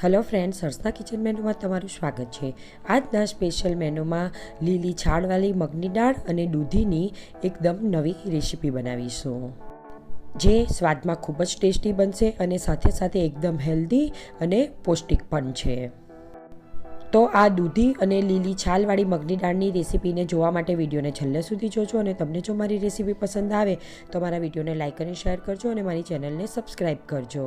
Hello friends હર્ષના kitchen મેનુમાં તમારું સ્વાગત છે. આજના સ્પેશિયલ મેનુમાં લીલી છાળવાળી મગની દાળ અને દૂધીની એકદમ નવી રેસીપી બનાવીશું. જે સ્વાદમાં ખૂબ જ ટેસ્ટી બનશે અને સાથે સાથે એકદમ હેલ્ધી અને પૌષ્ટિક પણ છે. તો આ દૂધી અને લીલી છાલવાળી મગની દાળની રેસીપીને જોવા માટે વિડીયોને છેલ્લે સુધી જોજો અને તમને જો મારી રેસીપી પસંદ આવે તો મારા વિડીયોને લાઇક અને શેર કરજો અને મારી ચેનલને સબસ્ક્રાઈબ કરજો.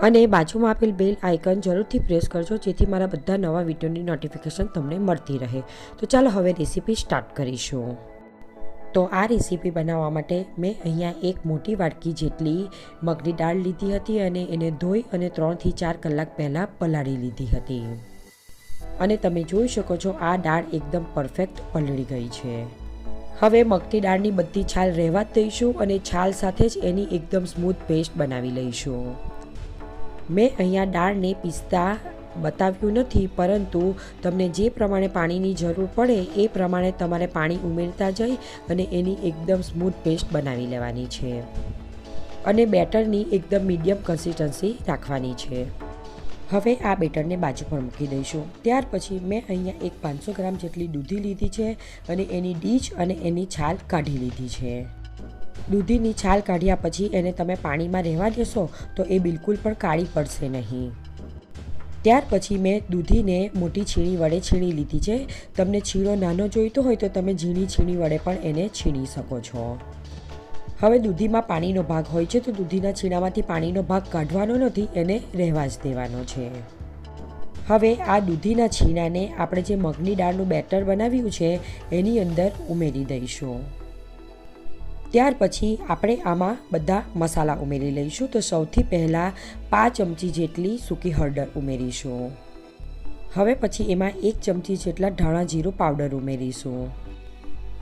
અને બાજુમાં આપેલ બેલ આઇકન જરૂરથી પ્રેસ કરજો, જેથી મારા બધા નવા વિડીયોની નોટિફિકેશન તમને મળતી રહે. તો ચાલો હવે રેસીપી સ્ટાર્ટ કરીશું. તો આ રેસીપી બનાવવા માટે મેં અહીંયા એક મોટી વાટકી જેટલી મગની દાળ લીધી હતી અને એને ધોઈ અને ત્રણથી ચાર કલાક પહેલાં પલાળી લીધી હતી. અને તમે જોઈ શકો છો આ દાળ એકદમ પરફેક્ટ પલળી ગઈ છે. હવે મગની દાળની બધી છાલ રહેવા જ દઈશું અને છાલ સાથે જ એની એકદમ સ્મૂથ પેસ્ટ બનાવી લઈશું. મેં અહીંયા દાળને પીસતા બતાવ્યું નથી, પરંતુ તમને જે પ્રમાણે પાણીની જરૂર પડે, એ પ્રમાણે તમારે પાણી ઉમેરતા જઈ અને એની એકદમ સ્મૂથ પેસ્ટ બનાવી લેવાની છે. અને બેટરની એકદમ મીડિયમ કન્સિસ્ટન્સી રાખવાની છે. હવે આ બેટરને બાજુ પર મૂકી દઈશું. ત્યાર પછી મેં અહીંયા એક પાંચસો ગ્રામ જેટલી દૂધી લીધી છે અને એની ડીચ અને એની છાલ કાઢી લીધી છે. દૂધીની છાલ કાઢ્યા પછી એને તમે પાણીમાં રહેવા દેશો તો એ બિલકુલ પણ કાળી પડશે નહીં. ત્યાર પછી મેં દૂધીને મોટી છીણી વડે છીણી લીધી છે. તમને છીણો નાનો જોઈતો હોય તો તમે ઝીણી છીણી વડે પણ એને છીણી શકો છો. હવે દૂધીમાં પાણીનો ભાગ હોય છે તો દૂધીના છીણામાંથી પાણીનો ભાગ કાઢવાનો નથી, એને રહેવા જ દેવાનો છે. હવે આ દૂધીના છીણાને આપણે જે મગની દાળનું બેટર બનાવ્યું છે, એની અંદર ઉમેરી દઈશું. ત્યાર પછી આપણે આમાં બધા મસાલા ઉમેરી લઈશું. તો સૌથી પહેલાં પાંચ ચમચી જેટલી સૂકી હળદર ઉમેરીશું. હવે પછી એમાં એક ચમચી જેટલા ધાણા જીરું પાવડર ઉમેરીશું.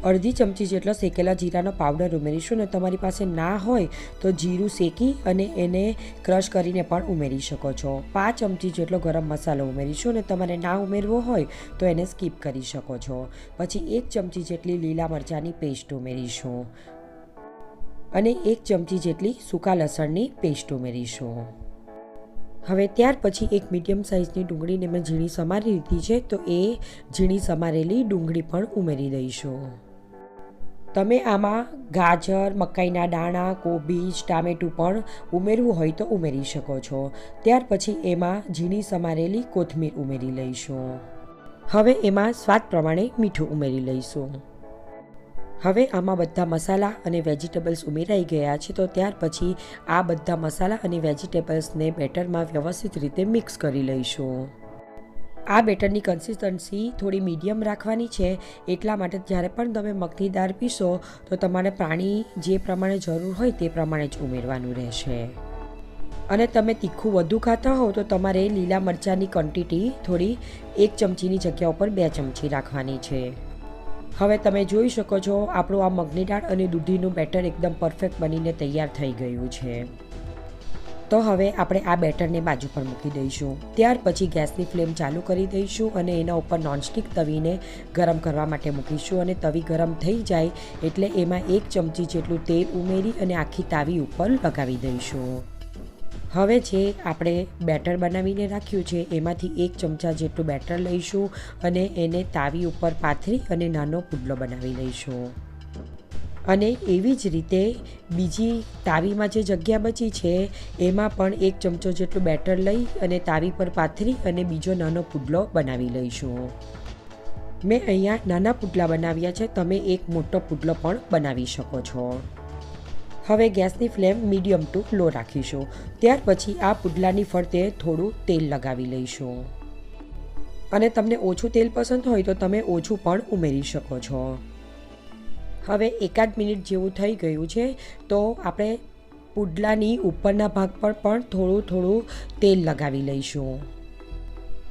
અડધી ચમચી જેટલો શેકેલા જીરાનો પાવડર ઉમેરીશું ને તમારી પાસે ના હોય તો જીરું શેકી અને એને ક્રશ કરીને પણ ઉમેરી શકો છો. પાંચ ચમચી જેટલો ગરમ મસાલો ઉમેરીશું અને તમારે ના ઉમેરવો હોય તો એને સ્કીપ કરી શકો છો. પછી એક ચમચી જેટલી લીલા મરચાંની પેસ્ટ ઉમેરીશું. અને એક ચમચી જેટલી સૂકા લસણની પેસ્ટ ઉમેરીશું. હવે ત્યાર પછી એક મીડિયમ સાઇઝની ડુંગળીને મેં ઝીણી સમારી લીધી છે, તો એ ઝીણી સમારેલી ડુંગળી પણ ઉમેરી દઈશું. તમે આમાં ગાજર, મકાઈના દાણા કોબીજ ટામેટું પણ ઉમેરવું હોય તો ઉમેરી શકો છો. ત્યાર પછી એમાં ઝીણી સમારેલી કોથમીર ઉમેરી લઈશું. હવે એમાં સ્વાદ પ્રમાણે મીઠું ઉમેરી લઈશું. હવે આમાં બધા મસાલા અને વેજીટેબલ્સ ઉમેરાઈ ગયા છે તો ત્યાર પછી આ બધા મસાલા અને વેજીટેબલ્સને બેટરમાં વ્યવસ્થિત રીતે મિક્સ કરી લઈશું. આ બેટરની કન્સિસ્ટન્સી થોડી મીડિયમ રાખવાની છે, એટલા માટે જ્યારે પણ તમે મગની દાળ પીશો તો તમારે પાણી જે પ્રમાણે જરૂર હોય તે પ્રમાણે જ ઉમેરવાનું રહેશે. અને તમે તીખું વધુ ખાતા હો તો તમારે લીલા મરચાંની ક્વોન્ટિટી થોડી એક ચમચીની જગ્યા ઉપર બે ચમચી રાખવાની છે. હવે તમે જોઈ શકો છો, આપણું આ મગની દાળ અને દૂધીનું બેટર એકદમ પરફેક્ટ બનીને તૈયાર થઈ ગયું છે. તો હવે આપણે આ બેટરને બાજુ પર મૂકી દઈશું. ત્યાર પછી ગેસની ફ્લેમ ચાલુ કરી દઈશું અને એના ઉપર નોનસ્ટિક તવીને ગરમ કરવા માટે મૂકીશું અને તવી ગરમ થઈ જાય એટલે એમાં એક ચમચી જેટલું તેલ ઉમેરી અને આખી તાવી ઉપર લગાવી દઈશું. હવે જે આપણે બેટર બનાવીને રાખ્યું છે, એમાંથી એક ચમચા જેટલું બેટર લઈશું અને એને તાવી ઉપર પાથરી અને નાનો પુડલો બનાવી લઈશું. અને એવી જ રીતે બીજી તાવીમાં જે જગ્યા બચી છે, એમાં પણ એક ચમચો જેટલું બેટર લઈ અને તાવી પર પાથરી અને બીજો નાનો પુડલો બનાવી લઈશું. મેં અહીંયા નાના પુડલા બનાવ્યા છે, તમે એક મોટો પુડલો પણ બનાવી શકો છો. હવે ગેસની ફ્લેમ મીડિયમ ટુ લો રાખીશું. ત્યાર પછી આ પુડલાની ફરતે થોડું તેલ લગાવી લઈશું. અને તમને ઓછું તેલ પસંદ હોય તો તમે ઓછું પણ ઉમેરી શકો છો. હવે એકાદ મિનિટ જેવું થઈ ગયું છે, તો આપણે પુડલાની ઉપરના ભાગ પર પણ થોડું થોડું તેલ લગાવી લઈશું.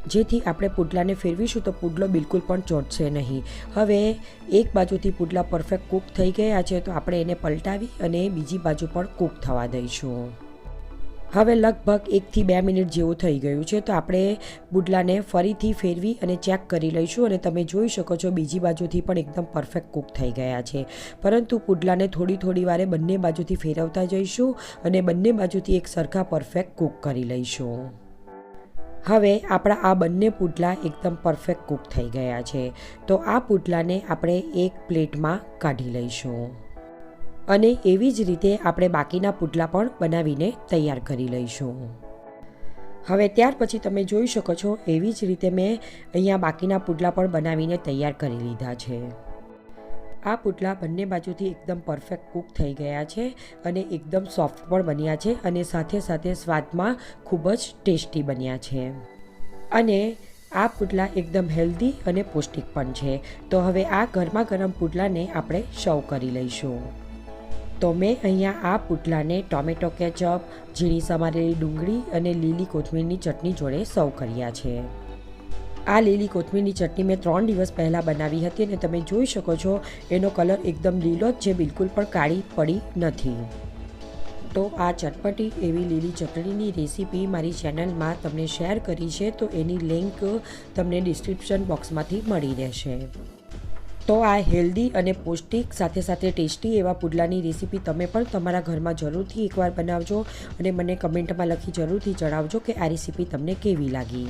જેથી આપણે પુડલાને ફેરવીશું તો પુડલો બિલકુલ પણ ચોંટશે નહીં. હવે એક બાજુથી પુડલા પરફેક્ટ કૂક થઈ ગયા છે તો આપણે એને પલટાવી અને બીજી બાજુ પણ કૂક થવા દઈશું. હવે લગભગ એકથી બે મિનિટ જેવું થઈ ગયું છે તો આપણે પુડલાને ફરીથી ફેરવી અને ચેક કરી લઈશું અને તમે જોઈ શકો છો બીજી બાજુથી પણ એકદમ પરફેક્ટ કૂક થઈ ગયા છે. પરંતુ પુડલાને થોડી થોડી વારે બંને બાજુથી ફેરવતા જઈશું અને બંને બાજુથી એક સરખા પરફેક્ટ કૂક કરી લઈશું. હવે આપણા આ બંને પુડલા એકદમ પરફેક્ટ કૂક થઈ ગયા છે. તો આ પુડલાને આપણે એક પ્લેટમાં કાઢી લઈશું. અને એવી જ રીતે આપણે બાકીના પુડલા પણ બનાવીને તૈયાર કરી લઈશું. હવે ત્યાર પછી તમે જોઈ શકો છો એવી જ રીતે મેં અહીંયા બાકીના પુડલા પણ બનાવીને તૈયાર કરી લીધા છે. આ પુડલા બંને બાજુથી એકદમ પરફેક્ટ કૂક થઈ ગયા છે અને એકદમ સોફ્ટ પણ બન્યા છે અને સાથે સાથે સ્વાદમાં ખૂબ જ ટેસ્ટી બન્યા છે. અને આ પુડલા એકદમ હેલ્ધી અને પૌષ્ટિક પણ છે. તો હવે આ ગરમા ગરમ પુડલાને આપણે સર્વ કરી લઈશું. તો મેં અહીંયા આ પુડલાને ટોમેટો કેચઅપ, ઝીણી સમારેલી ડુંગળી અને લીલી કોથમીરની ચટણી જોડે સર્વ કર્યા છે. આ લીલી કોથમીરની ચટણી મેં ત્રણ દિવસ પહેલાં બનાવી હતી અને તમે જોઈ શકો છો એનો કલર એકદમ લીલો જ છે, બિલકુલ પણ કાળી પડી નથી. તો આ ચટપટી એવી લીલી ચટણીની રેસીપી મારી ચેનલમાં તમને શેર કરી છે, તો એની લિંક તમને ડિસ્ક્રિપ્શન બોક્સમાંથી મળી રહેશે. તો આ હેલ્ધી અને પૌષ્ટિક, સાથે સાથે ટેસ્ટી એવા પુડલાની રેસીપી તમે પણ તમારા ઘરમાં જરૂરથી એકવાર બનાવજો અને મને કમેન્ટમાં લખી જરૂરથી જણાવજો કે આ રેસીપી તમને કેવી લાગી.